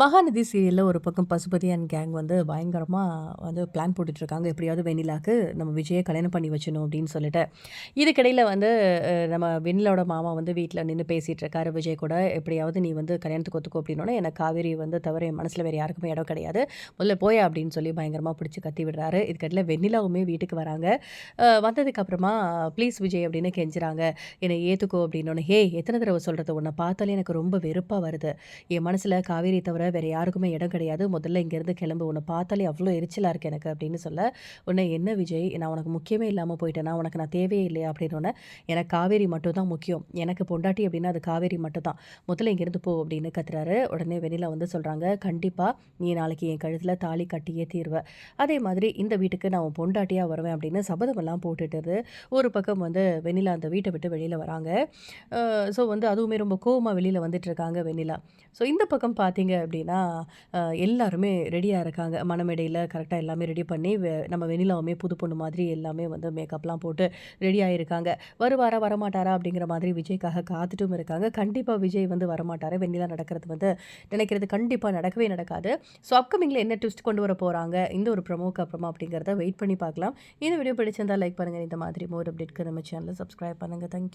மகாநதி சீரியலில் ஒரு பக்கம் பசுபதி அண்ட் கேங் வந்து பயங்கரமாக வந்து பிளான் போட்டுட்ருக்காங்க. எப்படியாவது வெண்ணிலாக்கு நம்ம விஜயை கல்யாணம் பண்ணி வச்சணும் அப்படின்னு சொல்லிட்டு. இதுக்கிடையில் வந்து நம்ம வெண்ணிலோட மாமா வந்து வீட்டில் நின்று பேசிகிட்டு இருக்காரு விஜய் கூட எப்படியாவது நீ வந்து கல்யாணத்துக்கு ஒத்துக்கோ அப்படின்னோடனே எனக்கு காவேரி வந்து தவிர என் மனசில் வேறு யாருக்குமே இடம் கிடையாது. முதல்ல போயா அப்படின்னு சொல்லி பயங்கரமாக பிடிச்சி கத்தி விடுறாரு. இதுக்கடையில் வெண்ணிலாவுமே வீட்டுக்கு வராங்க. வந்ததுக்கப்புறமா ப்ளீஸ் விஜய் அப்படின்னு கெஞ்சுறாங்க. என்னை ஏற்றுக்கோ அப்படின்னோடனே ஹே எத்தனை தடவை சொல்கிறது உன்னை பார்த்தாலே எனக்கு ரொம்ப வெறுப்பாக வருது. என் மனசில் காவேரி தவிர வேறு யாருக்குமே இடம் கிடையாது. முதல்ல இங்கேருந்து கிளம்பு. உன்னை பார்த்தாலே அவ்வளோ எரிச்சலாக இருக்கு எனக்கு அப்படின்னு சொல்ல உன்னை என்ன விஜய் நான் உனக்கு முக்கியமே இல்லாமல் போயிட்டேனா? உனக்கு நான் தேவையே இல்லையா? அப்படின்னோடனே எனக்கு காவேரி மட்டும் தான் முக்கியம். எனக்கு பொண்டாட்டி அப்படின்னா அது காவேரி மட்டும் தான் முதல்ல இங்கேருந்து போ அப்படின்னு கத்துறாரு. உடனே வெளியில் வந்து சொல்கிறாங்க கண்டிப்பாக நீ நாளைக்கு என் கழுத்தில் தாலி கட்டியே தீர்வை அதே மாதிரி இந்த வீட்டுக்கு நான் உன் பொண்டாட்டியாக வருவேன் அப்படின்னு சபதமெல்லாம் போட்டுட்டு ஒரு பக்கம் வந்து வெண்ணிலா அந்த வீட்டை விட்டு வெளியில் வராங்க. ஸோ வந்து அதுவுமே ரொம்ப கோவமாக வெளியில் வந்துட்டு இருக்காங்க வெண்ணிலா. ஸோ இந்த பக்கம் பார்த்தீங்க அப்படின்னா அப்படின்னா எல்லாருமே ரெடியாக இருக்காங்க. மணமேடையில் கரெக்டாக எல்லாமே ரெடி பண்ணி வெ- நம்ம வெண்ணிலாவுமே புது பொண்ணு மாதிரி எல்லாமே வந்து மேக்கப்லாம் போட்டு ரெடி ஆகிருக்காங்க வருவாரா வரமாட்டாரா அப்படிங்கிற மாதிரி விஜய்க்காக காத்துட்டும் இருக்காங்க. கண்டிப்பாக விஜய் வந்து வரமாட்டாரு. வெண்ணிலா நடக்கிறது வந்து நினைக்கிறது கண்டிப்பாக நடக்கவே நடக்காது. ஸோ அப்கமிங்கில் என்ன ட்விஸ்ட் கொண்டு வர போகிறாங்க இந்த ஒரு ப்ரமோக்கு அப்புறமா அப்படிங்கிறத வெயிட் பண்ணி பார்க்கலாம். இந்த வீடியோ பிடிச்சிருந்தா லைக் பண்ணுங்கள் இந்த மாதிரி மோர் அப்டேட்க்கு நம்ம சேனலை சப்ஸ்கிரைப் பண்ணுங்கள் தேங்க்யூ